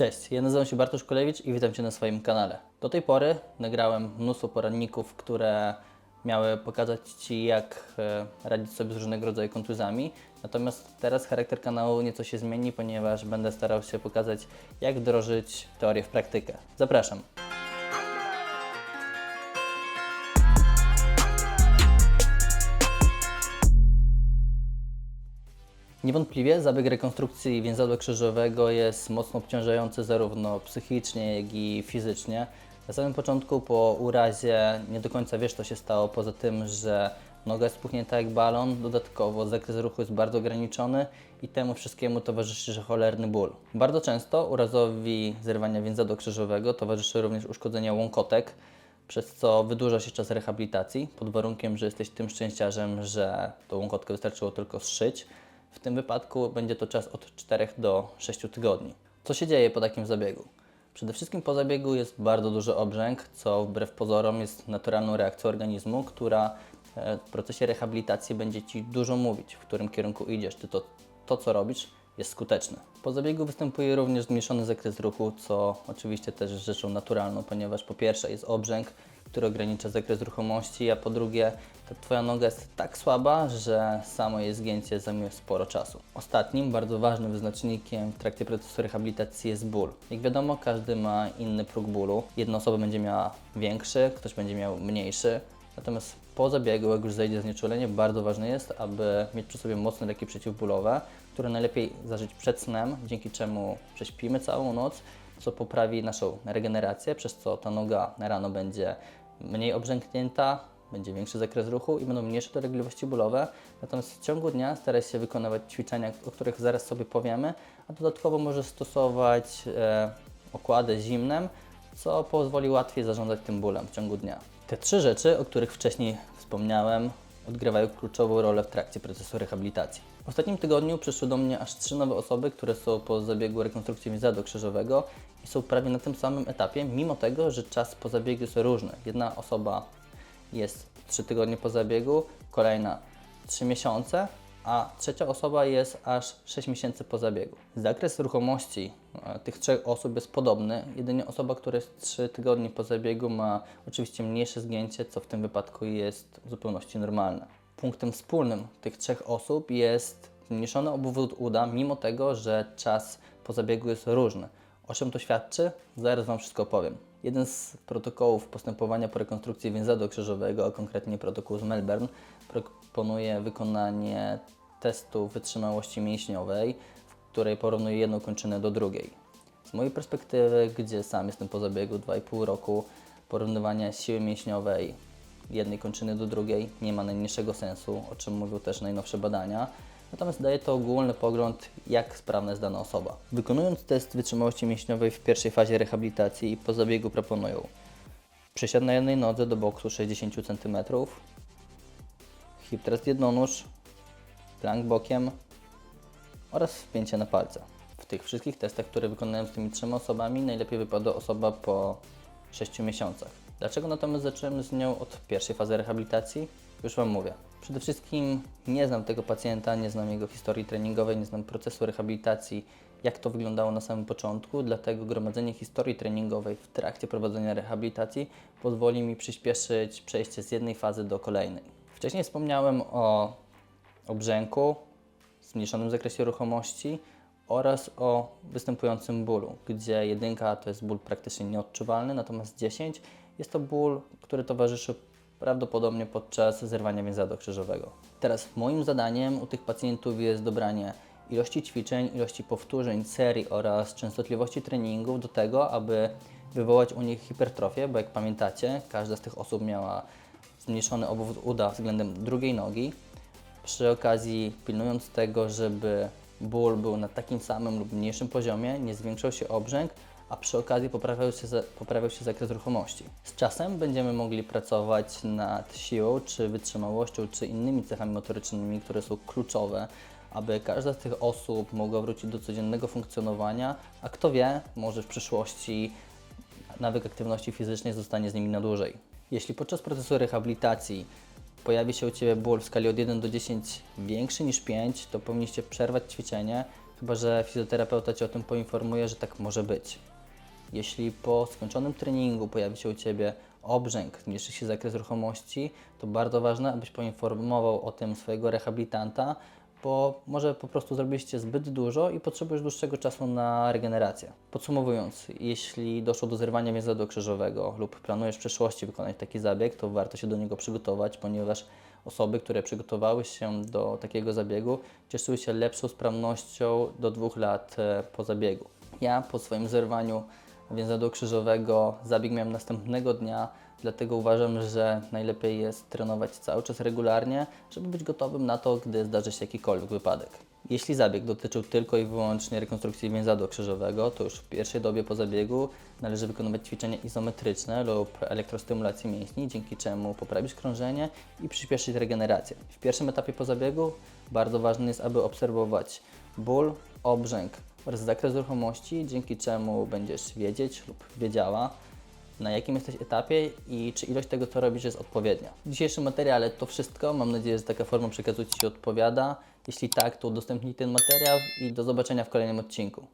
Cześć, ja nazywam się Bartosz Kulewicz i witam Cię na swoim kanale. Do tej pory nagrałem mnóstwo poradników, które miały pokazać Ci, jak e, radzić sobie z różnego rodzaju kontuzjami. Natomiast teraz charakter kanału nieco się zmieni, ponieważ będę starał się pokazać, jak wdrożyć teorię w praktykę. Zapraszam. Niewątpliwie zabieg rekonstrukcji więzadła krzyżowego jest mocno obciążający zarówno psychicznie, jak i fizycznie. Na samym początku po urazie nie do końca wiesz, co się stało, poza tym, że noga jest spuchnięta jak balon, dodatkowo zakres ruchu jest bardzo ograniczony i temu wszystkiemu towarzyszy cholerny ból. Bardzo często urazowi zerwania więzadła krzyżowego towarzyszy również uszkodzenie łąkotek, przez co wydłuża się czas rehabilitacji, pod warunkiem, że jesteś tym szczęściarzem, że tą łąkotkę wystarczyło tylko zszyć. W tym wypadku będzie to czas od 4 do 6 tygodni. Co się dzieje po takim zabiegu? Przede wszystkim po zabiegu jest bardzo duży obrzęk, co wbrew pozorom jest naturalną reakcją organizmu, która e, w procesie rehabilitacji będzie Ci dużo mówić, w którym kierunku idziesz, czy to, to co robisz jest skuteczne. Po zabiegu występuje również zmniejszony zakres ruchu, co oczywiście też jest rzeczą naturalną, ponieważ po pierwsze jest obrzęk, który ogranicza zakres ruchomości, a po drugie Twoja noga jest tak słaba, że samo jej zgięcie zajmuje sporo czasu. Ostatnim, bardzo ważnym wyznacznikiem w trakcie procesu rehabilitacji jest ból. Jak wiadomo, każdy ma inny próg bólu. Jedna osoba będzie miała większy, ktoś będzie miał mniejszy. Natomiast po zabiegu, jak już zejdzie znieczulenie, bardzo ważne jest, aby mieć przy sobie mocne leki przeciwbólowe, które najlepiej zażyć przed snem, dzięki czemu prześpimy całą noc, co poprawi naszą regenerację, przez co ta noga rano będzie mniej obrzęknięta, będzie większy zakres ruchu i będą mniejsze dolegliwości bólowe. Natomiast w ciągu dnia staraj się wykonywać ćwiczenia, o których zaraz sobie powiemy, a dodatkowo możesz stosować e, okłady zimnem, co pozwoli łatwiej zarządzać tym bólem w ciągu dnia. Te trzy rzeczy, o których wcześniej wspomniałem, odgrywają kluczową rolę w trakcie procesu rehabilitacji. W ostatnim tygodniu przyszły do mnie aż trzy nowe osoby, które są po zabiegu rekonstrukcji więzadła krzyżowego i są prawie na tym samym etapie, mimo tego, że czas po zabiegu jest różny. Jedna osoba jest 3 tygodnie po zabiegu, kolejna 3 miesiące, a trzecia osoba jest aż 6 miesięcy po zabiegu. Zakres ruchomości e, tych trzech osób jest podobny, jedynie osoba, która jest 3 tygodnie po zabiegu ma oczywiście mniejsze zgięcie, co w tym wypadku jest w zupełności normalne. Punktem wspólnym tych trzech osób jest zmniejszony obwód uda, mimo tego, że czas po zabiegu jest różny. O czym to świadczy? Zaraz Wam wszystko opowiem. Jeden z protokołów postępowania po rekonstrukcji więzadła krzyżowego, a konkretnie protokół z Melbourne, proponuje wykonanie testu wytrzymałości mięśniowej, w której porównuje jedną kończynę do drugiej. Z mojej perspektywy, gdzie sam jestem po zabiegu 2,5 roku, porównywania siły mięśniowej jednej kończyny do drugiej nie ma najmniejszego sensu, o czym mówią też najnowsze badania. Natomiast daje to ogólny pogląd, jak sprawna jest dana osoba. Wykonując test wytrzymałości mięśniowej w pierwszej fazie rehabilitacji, po zabiegu proponują przysiad na jednej nodze do boksu 60 cm, hip thrust jednonóż, plank bokiem oraz wpięcie na palce. W tych wszystkich testach, które wykonałem z tymi trzema osobami, najlepiej wypadła osoba po 6 miesiącach. Dlaczego natomiast zacząłem z nią od pierwszej fazy rehabilitacji? Już Wam mówię. Przede wszystkim nie znam tego pacjenta, nie znam jego historii treningowej, nie znam procesu rehabilitacji, jak to wyglądało na samym początku, dlatego gromadzenie historii treningowej w trakcie prowadzenia rehabilitacji pozwoli mi przyspieszyć przejście z jednej fazy do kolejnej. Wcześniej wspomniałem o obrzęku, zmniejszonym zakresie ruchomości oraz o występującym bólu, gdzie jedynka to jest ból praktycznie nieodczuwalny, natomiast 10 jest to ból, który towarzyszy prawdopodobnie podczas zerwania więzadła krzyżowego. Teraz moim zadaniem u tych pacjentów jest dobranie ilości ćwiczeń, ilości powtórzeń, serii oraz częstotliwości treningów do tego, aby wywołać u nich hipertrofię, bo jak pamiętacie, każda z tych osób miała zmniejszony obwód uda względem drugiej nogi. Przy okazji pilnując tego, żeby ból był na takim samym lub mniejszym poziomie, nie zwiększał się obrzęk, a przy okazji poprawiał się, poprawiał się zakres ruchomości. Z czasem będziemy mogli pracować nad siłą, czy wytrzymałością, czy innymi cechami motorycznymi, które są kluczowe, aby każda z tych osób mogła wrócić do codziennego funkcjonowania, a kto wie, może w przyszłości nawyk aktywności fizycznej zostanie z nimi na dłużej. Jeśli podczas procesu rehabilitacji pojawi się u Ciebie ból w skali od 1 do 10 większy niż 5, to powinniście przerwać ćwiczenie, chyba że fizjoterapeuta Cię o tym poinformuje, że tak może być. Jeśli po skończonym treningu pojawi się u Ciebie obrzęk, zmniejszy się zakres ruchomości, to bardzo ważne, abyś poinformował o tym swojego rehabilitanta, bo może po prostu zrobiliście zbyt dużo i potrzebujesz dłuższego czasu na regenerację. Podsumowując, jeśli doszło do zerwania więzadła krzyżowego lub planujesz w przyszłości wykonać taki zabieg, to warto się do niego przygotować, ponieważ osoby, które przygotowały się do takiego zabiegu, cieszyły się lepszą sprawnością do dwóch lat e, po zabiegu. Ja po swoim zerwaniu więzadła krzyżowego zabieg miałem następnego dnia, dlatego uważam, że najlepiej jest trenować cały czas regularnie, żeby być gotowym na to, gdy zdarzy się jakikolwiek wypadek. Jeśli zabieg dotyczył tylko i wyłącznie rekonstrukcji więzadła krzyżowego, to już w pierwszej dobie po zabiegu należy wykonywać ćwiczenia izometryczne lub elektrostymulację mięśni, dzięki czemu poprawisz krążenie i przyspieszyć regenerację. W pierwszym etapie po zabiegu bardzo ważne jest, aby obserwować ból, obrzęk oraz zakres ruchomości, dzięki czemu będziesz wiedzieć lub wiedziała, na jakim jesteś etapie i czy ilość tego, co robisz, jest odpowiednia. W dzisiejszym materiale to wszystko. Mam nadzieję, że taka forma przekazu Ci odpowiada. Jeśli tak, to udostępnij ten materiał i do zobaczenia w kolejnym odcinku.